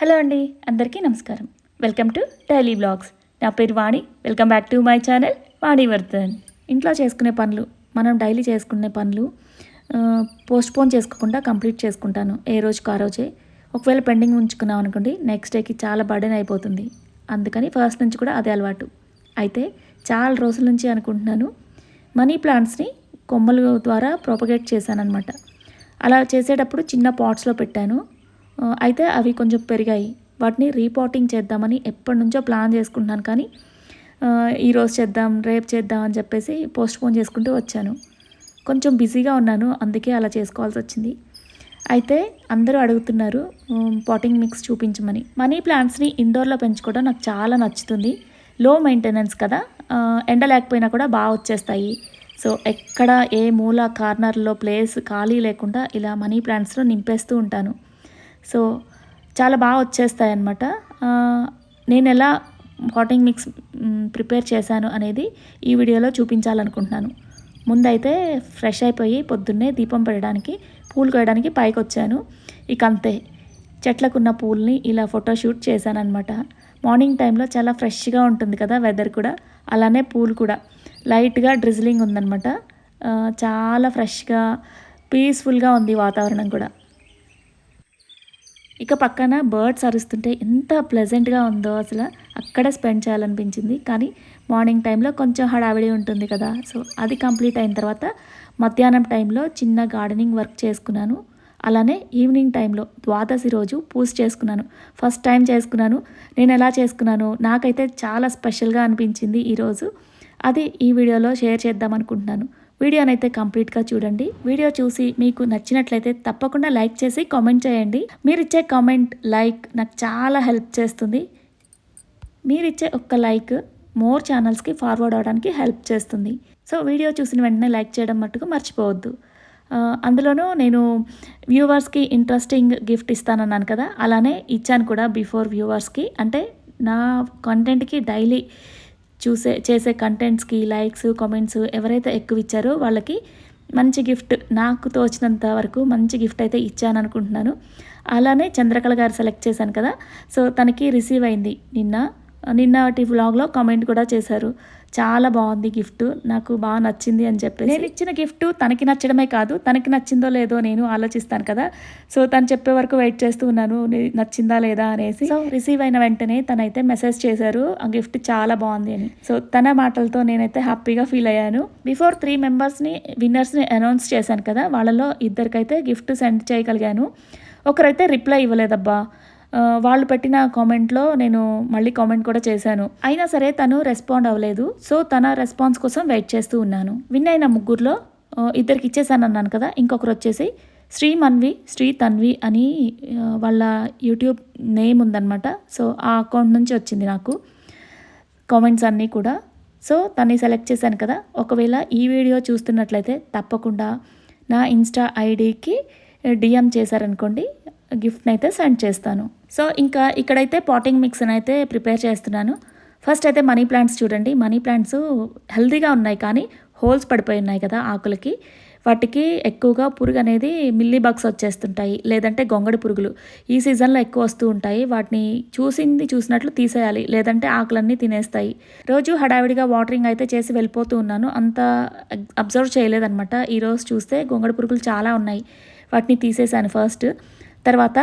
Hello అండి అందరికీ నమస్కారం. Welcome to daily vlogs. నా పేరు Vani. Welcome back to my channel Vani Vardhan. ఇంట్లో చేసుకునే పనులు మనం డైలీ చేసుకునే పనులు పోస్ట్పోన్ చేసుకోకుండా కంప్లీట్ చేసుకుంటాను. ఏ రోజుకు ఆ రోజే. ఒకవేళ పెండింగ్ ఉంచుకున్నాం అనుకోండి నెక్స్ట్ డేకి చాలా బర్డెన్ అయిపోతుంది. అందుకని ఫస్ట్ నుంచి కూడా అదే అలవాటు. అయితే చాలా రోజుల నుంచి అనుకుంటున్నాను మనీ ప్లాంట్స్ని కొమ్మల ద్వారా ప్రొపగేట్ చేశానన్నమాట. అలా చేసేటప్పుడు చిన్న పాట్స్లో పెట్టాను. అయితే అవి కొంచెం పెరిగాయి. వాటిని రీపాటింగ్ చేద్దామని ఎప్పటి నుంచో ప్లాన్ చేసుకుంటున్నాను కానీ ఈరోజు చేద్దాం రేపు చేద్దాం అని చెప్పేసి పోస్ట్పోన్ చేసుకుంటూ వచ్చాను. కొంచెం బిజీగా ఉన్నాను అందుకే అలా చేసుకోవాల్సి వచ్చింది. అయితే అందరూ అడుగుతున్నారు పాటింగ్ మిక్స్ చూపించమని. మనీ ప్లాంట్స్ని ఇండోర్లో పెంచుకోవడం నాకు చాలా నచ్చుతుంది. లో మెయింటెనెన్స్ కదా ఎండ లేకపోయినా కూడా బాగా వచ్చేస్తాయి. సో ఎక్కడ ఏ మూల కార్నర్లో ప్లేస్ ఖాళీ లేకుండా ఇలా మనీ ప్లాంట్స్లో నింపేస్తూ ఉంటాను. సో చాలా బాగా వచ్చేస్తాయి అన్నమాట నేను ఎలా పాటింగ్ మిక్స్ ప్రిపేర్ చేశాను అనేది ఈ వీడియోలో చూపించాలనుకుంటున్నాను. ముందైతే ఫ్రెష్ అయిపోయి పొద్దున్నే దీపం పెట్టడానికి పూలు కోయడానికి పైకి వచ్చాను ఇక అంతే చెట్లకున్న పూల్ని ఇలా ఫోటోషూట్ చేశానమాట మార్నింగ్ టైంలో చాలా ఫ్రెష్గా ఉంటుంది కదా వెదర్ కూడా. అలానే పూలు కూడా. లైట్గా డ్రిజిలింగ్ ఉందన్నమాట. చాలా ఫ్రెష్గా పీస్ఫుల్గా ఉంది వాతావరణం కూడా. ఇక పక్కన బర్డ్స్ అరుస్తుంటే ఎంత ప్లెజెంట్గా ఉందో అసలు అక్కడే స్పెండ్ చేయాలనిపించింది. కానీ మార్నింగ్ టైంలో కొంచెం హడావిడి ఉంటుంది కదా. సో అది కంప్లీట్ అయిన తర్వాత మధ్యాహ్నం టైంలో చిన్న గార్డెనింగ్ వర్క్ చేసుకున్నాను. అలానే ఈవినింగ్ టైంలో ద్వాదశి రోజు పూజ చేసుకున్నాను. ఫస్ట్ టైం చేసుకున్నాను. నేను ఎలా చేసుకున్నాను? నాకైతే చాలా స్పెషల్గా అనిపించింది ఈరోజు అది ఈ వీడియోలో షేర్ చేద్దాం అనుకుంటున్నాను. వీడియోనైతే కంప్లీట్గా చూడండి. వీడియో చూసి మీకు నచ్చినట్లయితే తప్పకుండా లైక్ చేసి కామెంట్ చేయండి. మీరు ఇచ్చే కామెంట్ లైక్ నాకు చాలా హెల్ప్ చేస్తుంది. మీరిచ్చే ఒక్క లైక్ మోర్ ఛానల్స్కి ఫార్వర్డ్ అవడానికి హెల్ప్ చేస్తుంది. సో వీడియో చూసిన వెంటనే లైక్ చేయడం మట్టుకు మర్చిపోవద్దు. అందులోనూ నేను వ్యూవర్స్కి ఇంట్రెస్టింగ్ గిఫ్ట్ ఇస్తానన్నాను కదా అలానే ఇచ్చాను కూడా బిఫోర్ వ్యూవర్స్కి. అంటే నా కంటెంట్కి డైలీ చూసే చేసే కంటెంట్స్కి లైక్స్ కామెంట్స్ ఎవరైతే ఎక్కువ ఇచ్చారో వాళ్ళకి మంచి గిఫ్ట్ నాకు తోచినంత వరకు మంచి గిఫ్ట్ అయితే ఇచ్చాను అనుకుంటున్నాను అలానే చంద్రకళ గారు సెలెక్ట్ చేశాను కదా. సో తనకి రిసీవ్ అయింది నిన్న నిన్నటి వ్లాగ్లో కామెంట్ కూడా చేశారు. చాలా బాగుంది గిఫ్ట్ నాకు బాగా నచ్చింది అని చెప్పి నేను ఇచ్చిన గిఫ్ట్ తనకి నచ్చడమే కాదు తనకి నచ్చిందో లేదో నేను ఆలోచిస్తాను కదా. సో తను చెప్పే వరకు వెయిట్ చేస్తూ ఉన్నాను. నచ్చిందా లేదా అనేసి. సో రిసీవ్ అయిన వెంటనే తనైతే మెసేజ్ చేశారు. ఆ గిఫ్ట్ చాలా బాగుంది అని. సో తన మాటలతో నేనైతే హ్యాపీగా ఫీల్ అయ్యాను. బిఫోర్ త్రీ మెంబర్స్ని విన్నర్స్ని అనౌన్స్ చేశాను కదా వాళ్ళలో ఇద్దరికైతే గిఫ్ట్ సెండ్ చేయగలిగాను. ఒకరైతే రిప్లై ఇవ్వలేదబ్బా. వాళ్ళు పెట్టిన కామెంట్లో నేను మళ్ళీ కామెంట్ కూడా చేశాను. అయినా సరే తను రెస్పాండ్ అవ్వలేదు. సో తన రెస్పాన్స్ కోసం వెయిట్ చేస్తూ ఉన్నాను. విన్ అయిన ముగ్గురులో ఇద్దరికి ఇచ్చేసాను అన్నాను కదా ఇంకొకరు వచ్చేసి శ్రీ మన్వి శ్రీ తన్వి అని వాళ్ళ యూట్యూబ్ నేమ్ ఉందన్నమాట. సో ఆ అకౌంట్ నుంచి వచ్చింది నాకు కామెంట్స్ అన్నీ కూడా. సో తన్ని సెలెక్ట్ చేశాను కదా. ఒకవేళ ఈ వీడియో చూస్తున్నట్లయితే తప్పకుండా నా ఇన్స్టా ఐడికి డిఎం చేశారనుకోండి గిఫ్ట్ని అయితే సెండ్ చేస్తాను. సో ఇంకా ఇక్కడైతే పాటింగ్ మిక్స్ని అయితే ప్రిపేర్ చేస్తున్నాను. ఫస్ట్ అయితే మనీ ప్లాంట్స్ చూడండి. మనీ ప్లాంట్స్ హెల్తీగా ఉన్నాయి కానీ హోల్స్ పడిపోయి ఉన్నాయి కదా ఆకులకి. వాటికి ఎక్కువగా పురుగు అనేది మిల్లీ బగ్స్ వచ్చేస్తుంటాయి. లేదంటే గొంగడి పురుగులు. ఈ సీజన్లో ఎక్కువ వస్తూ ఉంటాయి. వాటిని చూసింది చూసినట్లు తీసేయాలి. లేదంటే ఆకులన్నీ తినేస్తాయి. రోజు హడావిడిగా వాటరింగ్ అయితే చేసి వెళ్ళిపోతూ ఉన్నాను. అంత అబ్జర్వ్ చేయలేదనమాట ఈరోజు చూస్తే గొంగడి పురుగులు చాలా ఉన్నాయి. వాటిని తీసేసాను ఫస్ట్. తర్వాత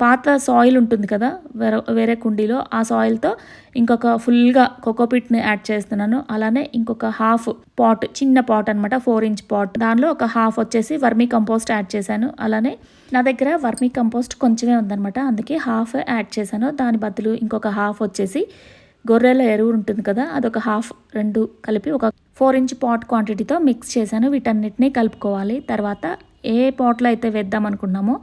పాత సాయిల్ ఉంటుంది కదా వేరే వేరే కుండీలో ఆ సాయిల్తో ఇంకొక ఫుల్గా కోకోపిట్ని యాడ్ చేస్తున్నాను. అలానే ఇంకొక హాఫ్ పాట్ చిన్న పాట్ అనమాట ఫోర్ ఇంచ్ పాట్ దానిలో ఒక హాఫ్ వచ్చేసి వర్మీ కంపోస్ట్ యాడ్ చేశాను. అలానే నా దగ్గర వర్మీ కంపోస్ట్ కొంచెమే ఉందన్నమాట అందుకే హాఫ్ యాడ్ చేశాను. దాని బదులు ఇంకొక హాఫ్ వచ్చేసి గొర్రెల ఎరువు ఉంటుంది కదా అదొక హాఫ్ రెండు కలిపి ఒక ఫోర్ ఇంచ్ పాట్ క్వాంటిటీతో మిక్స్ చేశాను. వీటన్నిటిని కలుపుకోవాలి. తర్వాత ఏ పాట్లో అయితే వేద్దాం అనుకున్నామో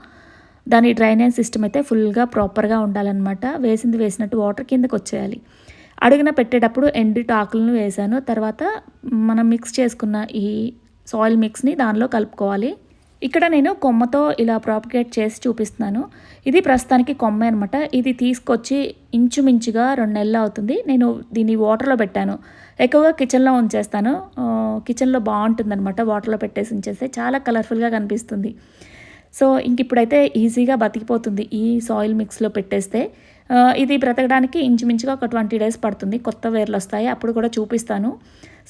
దాని డ్రైనేజ్ సిస్టమ్ అయితే ఫుల్గా ప్రాపర్గా ఉండాలన్నమాట. వేసింది వేసినట్టు వాటర్ కిందకు వచ్చేయాలి. అడుగున పెట్టేటప్పుడు ఎండి టాకులను వేసాను తర్వాత మనం మిక్స్ చేసుకున్న ఈ సాయిల్ మిక్స్ని దానిలో కలుపుకోవాలి. ఇక్కడ నేను కొమ్మతో ఇలా ప్రాపగేట్ చేసి చూపిస్తున్నాను. ఇది ప్రస్తుతానికి కొమ్మ అనమాట ఇది తీసుకొచ్చి ఇంచుమించుగా రెండు నెలలు అవుతుంది. నేను దీన్ని వాటర్లో పెట్టాను. ఎక్కువగా కిచెన్లో ఉంచేస్తాను. కిచెన్లో బాగుంటుంది అనమాట వాటర్లో పెట్టేసి ఉంచేస్తే చాలా కలర్ఫుల్గా కనిపిస్తుంది. సో ఇంక ఇప్పుడైతే ఈజీగా బతికిపోతుంది ఈ సాయిల్ మిక్స్లో పెట్టేస్తే. ఇది బ్రతకడానికి ఇంచుమించుగా ఒక ట్వంటీ డేస్ పడుతుంది. కొత్త వేర్లు వస్తాయి. అప్పుడు కూడా చూపిస్తాను.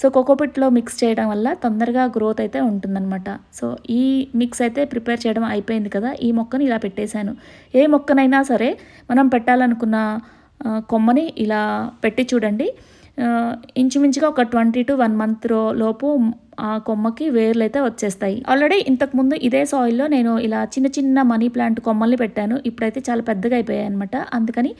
సో కోకోపిట్లో మిక్స్ చేయడం వల్ల తొందరగా గ్రోత్ అయితే ఉంటుందన్నమాట. సో ఈ మిక్స్ అయితే ప్రిపేర్ చేయడం అయిపోయింది కదా. ఈ మొక్కని ఇలా పెట్టేశాను. ఏ మొక్కనైనా సరే మనం పెట్టాలనుకున్న కొమ్మని ఇలా పెట్టి చూడండి. ఇంచుమించుగా ఒక ట్వంటీ టు వన్ మంత్ లోపు ఆ కొమ్మకి వేర్లు అయితే వచ్చేస్తాయి ఆల్రెడీ ఇంతకుముందు ఇదే సాయిల్లో నేను ఇలా చిన్న చిన్న మనీ ప్లాంట్ కొమ్మల్ని పెట్టాను. ఇప్పుడైతే చాలా పెద్దగా అయిపోయాయి అనమాట అందుకని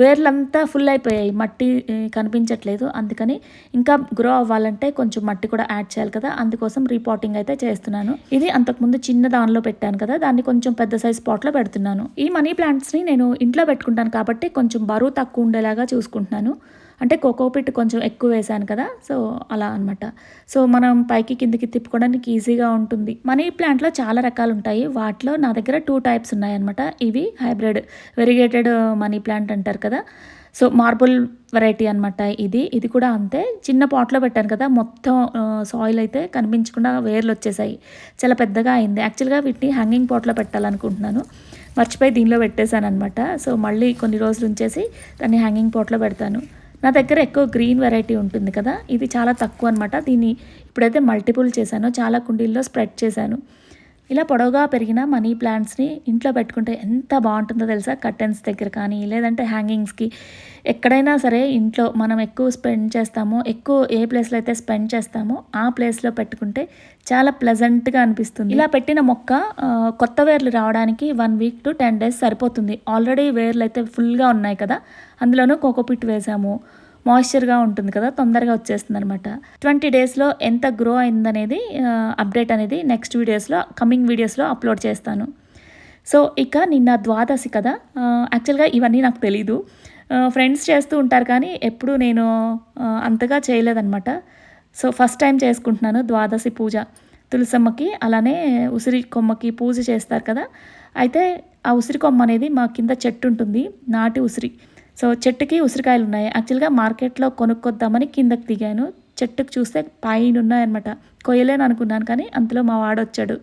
వేర్లంతా ఫుల్ అయిపోయాయి. మట్టి కనిపించట్లేదు. అందుకని ఇంకా గ్రో అవ్వాలంటే కొంచెం మట్టి కూడా యాడ్ చేయాలి కదా. అందుకోసం రీపాటింగ్ అయితే చేస్తున్నాను. ఇది అంతకుముందు చిన్న దానిలో పెట్టాను కదా. దాన్ని కొంచెం పెద్ద సైజ్ పాట్లో పెడుతున్నాను. ఈ మనీ ప్లాంట్స్ని నేను ఇంట్లో పెట్టుకుంటాను కాబట్టి కొంచెం బరువు తక్కువ ఉండేలాగా చూసుకుంటున్నాను. అంటే కోకో పిట్ కొంచెం ఎక్కువ వేసాను కదా సో అలా అనమాట సో మనం పైకి కిందికి తిప్పుకోవడానికి ఈజీగా ఉంటుంది. మనీ ప్లాంట్లో చాలా రకాలు ఉంటాయి వాటిలో నా దగ్గర టూ టైప్స్ ఉన్నాయన్నమాట. ఇవి హైబ్రిడ్ వెరిగేటెడ్ మనీ ప్లాంట్ అంటారు కదా సో మార్బుల్ వెరైటీ అనమాట ఇది. ఇది కూడా అంతే. చిన్న పాట్లో పెట్టాను కదా మొత్తం సాయిల్ అయితే కనిపించకుండా వేర్లు వచ్చేసాయి. చాలా పెద్దగా అయింది. యాక్చువల్గా వీటిని హ్యాంగింగ్ పాట్లో పెట్టాలనుకుంటున్నాను. మర్చిపోయి దీనిలో పెట్టేశాను అనమాట సో మళ్ళీ కొన్ని రోజులు ఉంచేసి దాన్ని హ్యాంగింగ్ పాట్లో పెడతాను. నా దగ్గర ఎక్కువ గ్రీన్ వెరైటీ ఉంటుంది కదా ఇది చాలా తక్కువ అనమాట దీన్ని ఇప్పుడైతే మల్టిపుల్ చేశాను చాలా కుండీల్లో స్ప్రెడ్ చేశాను. ఇలా పొడవుగా పెరిగిన మనీ ప్లాంట్స్ని ఇంట్లో పెట్టుకుంటే ఎంత బాగుంటుందో తెలుసా? కర్టెన్స్ దగ్గర కానీ లేదంటే హ్యాంగింగ్స్కి. ఎక్కడైనా సరే ఇంట్లో మనం ఎక్కువ స్పెండ్ చేస్తామో ఎక్కువ ఏ ప్లేస్లో అయితే స్పెండ్ చేస్తామో ఆ ప్లేస్లో పెట్టుకుంటే చాలా ప్లెజెంట్గా అనిపిస్తుంది. ఇలా పెట్టిన మొక్క కొత్త వేర్లు రావడానికి one week to ten days సరిపోతుంది. ఆల్రెడీ వేర్లు అయితే ఫుల్గా ఉన్నాయి కదా? అందులోనూ కోకోపిట్ వేసాము. మాయిశ్చర్గా ఉంటుంది కదా తొందరగా వచ్చేస్తుంది అనమాట ట్వంటీ డేస్లో ఎంత గ్రో అయిందనేది అప్డేట్ అనేది నెక్స్ట్ వీడియోస్లో కమింగ్ వీడియోస్లో అప్లోడ్ చేస్తాను. సో ఇక నిన్న ద్వాదశి కదా యాక్చువల్గా ఇవన్నీ నాకు తెలీదు. ఫ్రెండ్స్ చేస్తూ ఉంటారు కానీ ఎప్పుడూ నేను అంతగా చేయలేదన్నమాట. సో ఫస్ట్ టైం చేసుకుంటున్నాను ద్వాదశి పూజ. తులసమ్మకి అలానే ఉసిరి కొమ్మకి పూజ చేస్తారు కదా అయితే ఆ ఉసిరి కొమ్మ అనేది మా కింద చెట్టు ఉంటుంది నాటి ఉసిరి. సో చెట్టుకి ఉసిరికాయలు ఉన్నాయి. యాక్చువల్గా మార్కెట్లో కొనుక్కొద్దామని కిందకి దిగాను. చెట్టుకు చూస్తే పైన ఉన్నాయన్నమాట కొయ్యలేను అనుకున్నాను కానీ అంతలో మా వాడు వచ్చాడు.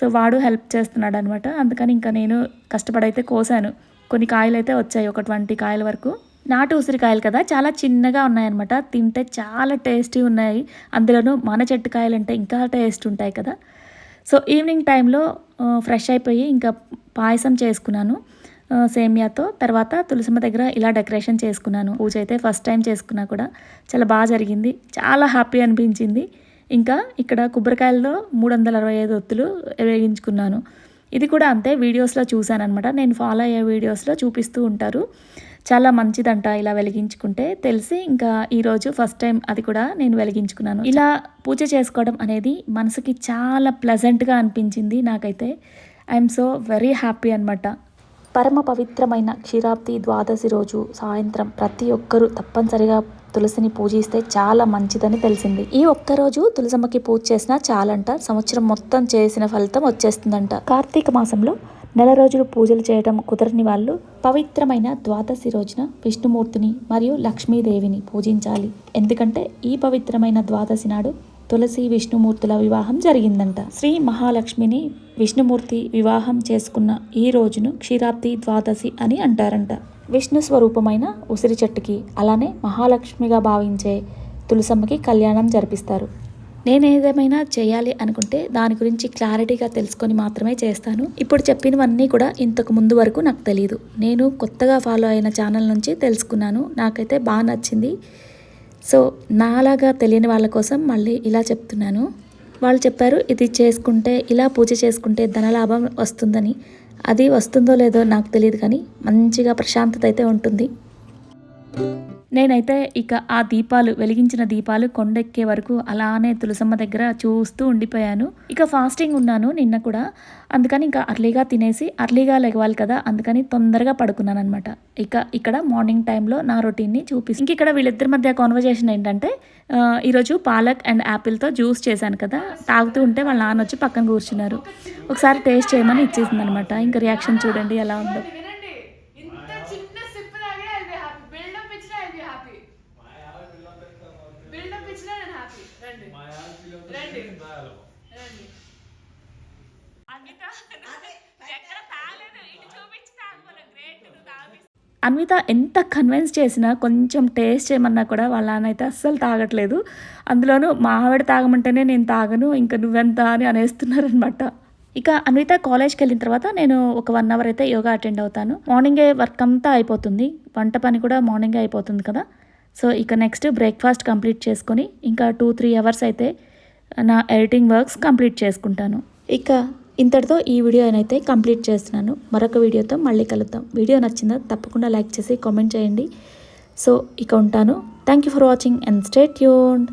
సో వాడు హెల్ప్ చేస్తున్నాడు అనమాట అందుకని ఇంకా నేను కష్టపడైతే కోసాను. కొన్ని కాయలు అయితే వచ్చాయి. ఒక ట్వంటీ కాయల వరకు. నాటు ఉసిరికాయలు కదా. చాలా చిన్నగా ఉన్నాయన్నమాట. తింటే చాలా టేస్టీ ఉన్నాయి. అందులోనూ మన చెట్టు కాయలు అంటే ఇంకా టేస్ట్ ఉంటాయి కదా. సో ఈవినింగ్ టైంలో ఫ్రెష్ అయిపోయి ఇంకా పాయసం చేసుకున్నాను. సేమియాతో తర్వాత తులసిమ్మ దగ్గర ఇలా డెకరేషన్ చేసుకున్నాను. పూజ అయితే ఫస్ట్ టైం చేసుకున్నా కూడా. చాలా బాగా జరిగింది. చాలా హ్యాపీ అనిపించింది. ఇంకా ఇక్కడ కొబ్బరికాయల్లో మూడు వందల అరవై ఐదు ఒత్తులు వేగించుకున్నాను ఇది కూడా అంతే వీడియోస్లో చూశానమాట నేను ఫాలో అయ్యే వీడియోస్లో చూపిస్తూ ఉంటారు. చాలా మంచిదంట ఇలా వెలిగించుకుంటే. తెలిసి ఇంకా ఈరోజు ఫస్ట్ టైం అది కూడా నేను వెలిగించుకున్నాను. ఇలా పూజ చేసుకోవడం అనేది మనసుకి చాలా ప్లెజెంట్గా అనిపించింది నాకైతే. ఐఎమ్ సో వెరీ హ్యాపీ అనమాట పరమ పవిత్రమైన క్షీరాబ్ది ద్వాదశి రోజు సాయంత్రం ప్రతి ఒక్కరూ తప్పనిసరిగా తులసిని పూజిస్తే చాలా మంచిదని తెలిసింది. ఈ ఒక్క రోజు తులసమ్మకి పూజ చేసినా చాలంట. సంవత్సరం మొత్తం చేసిన ఫలితం వచ్చేస్తుందంట. కార్తీక మాసంలో నెల రోజులు పూజలు చేయడం కుదరని వాళ్ళు పవిత్రమైన ద్వాదశి రోజున విష్ణుమూర్తిని మరియు లక్ష్మీదేవిని పూజించాలి. ఎందుకంటే ఈ పవిత్రమైన ద్వాదశి నాడు తులసి విష్ణుమూర్తుల వివాహం జరిగిందంట. శ్రీ మహాలక్ష్మిని విష్ణుమూర్తి వివాహం చేసుకున్న ఈ రోజును క్షీరాబ్ది ద్వాదశి అని అంటారంట. విష్ణు స్వరూపమైన ఉసిరి చెట్టుకి అలానే మహాలక్ష్మిగా భావించే తులసమ్మకి కళ్యాణం జరిపిస్తారు. నేను ఏదేమైనా చేయాలి అనుకుంటే దాని గురించి క్లారిటీగా తెలుసుకొని మాత్రమే చేస్తాను. ఇప్పుడు చెప్పినవన్నీ కూడా ఇంతకు ముందు వరకు నాకు తెలియదు నేను కొత్తగా ఫాలో అయిన ఛానల్ నుంచి తెలుసుకున్నాను. నాకైతే బాగా నచ్చింది సో నాలాగా తెలియని వాళ్ళ కోసం మళ్ళీ ఇలా చెప్తున్నాను. వాళ్ళు చెప్పారు ఇది చేసుకుంటే ఇలా పూజ చేసుకుంటే ధనలాభం వస్తుందని. అది వస్తుందో లేదో నాకు తెలియదు కానీ మంచిగా ప్రశాంతత అయితే ఉంటుంది. నేనైతే ఇక ఆ దీపాలు వెలిగించిన దీపాలు కొండెక్కే వరకు అలానే తులసమ్మ దగ్గర చూస్తూ ఉండిపోయాను. ఇక ఫాస్టింగ్ ఉన్నాను నిన్న కూడా. అందుకని ఇంకా అర్లీగా తినేసి అర్లీగా లెగవాలి కదా అందుకని తొందరగా పడుకున్నాను అనమాట ఇక ఇక్కడ మార్నింగ్ టైంలో నా రొటీన్ని చూపిస్తాను ఇంక ఇక్కడ వీళ్ళిద్దరి మధ్య కాన్వర్జేషన్ ఏంటంటే ఈరోజు పాలక్ అండ్ యాపిల్తో జ్యూస్ చేశాను కదా తాగుతూ ఉంటే వాళ్ళ నాన్న వచ్చి పక్కన కూర్చున్నారు. ఒకసారి టేస్ట్ చేయమని ఇచ్చేసింది అనమాట ఇంకా రియాక్షన్ చూడండి ఎలా ఉందో. అన్విత ఎంత కన్విన్స్ చేసినా కొంచెం టేస్ట్ చేయమన్నా కూడా వాళ్ళ నాన్న అయితే అస్సలు తాగట్లేదు. అందులోనూ మా ఆవిడ తాగమంటేనే నేను తాగను ఇంకా నువ్వెంత అని అనేస్తున్నారనమాట ఇక అన్విత కాలేజ్కి వెళ్ళిన తర్వాత నేను ఒక వన్ అవర్ అయితే యోగా అటెండ్ అవుతాను. మార్నింగే వర్క్ అంతా అయిపోతుంది. వంట పని కూడా మార్నింగే అయిపోతుంది కదా. సో ఇక నెక్స్ట్ బ్రేక్ఫాస్ట్ కంప్లీట్ చేసుకొని ఇంకా టూ త్రీ అవర్స్ అయితే నా ఎడిటింగ్ వర్క్స్ కంప్లీట్ చేసుకుంటాను. ఇక ఇంతటితో ఈ వీడియో అయితే కంప్లీట్ చేస్తున్నాను. మరొక వీడియోతో మళ్ళీ కలుద్దాం. వీడియో నచ్చిందా తప్పకుండా లైక్ చేసి కామెంట్ చేయండి. సో ఇక ఉంటాను. Thank you for watching and stay tuned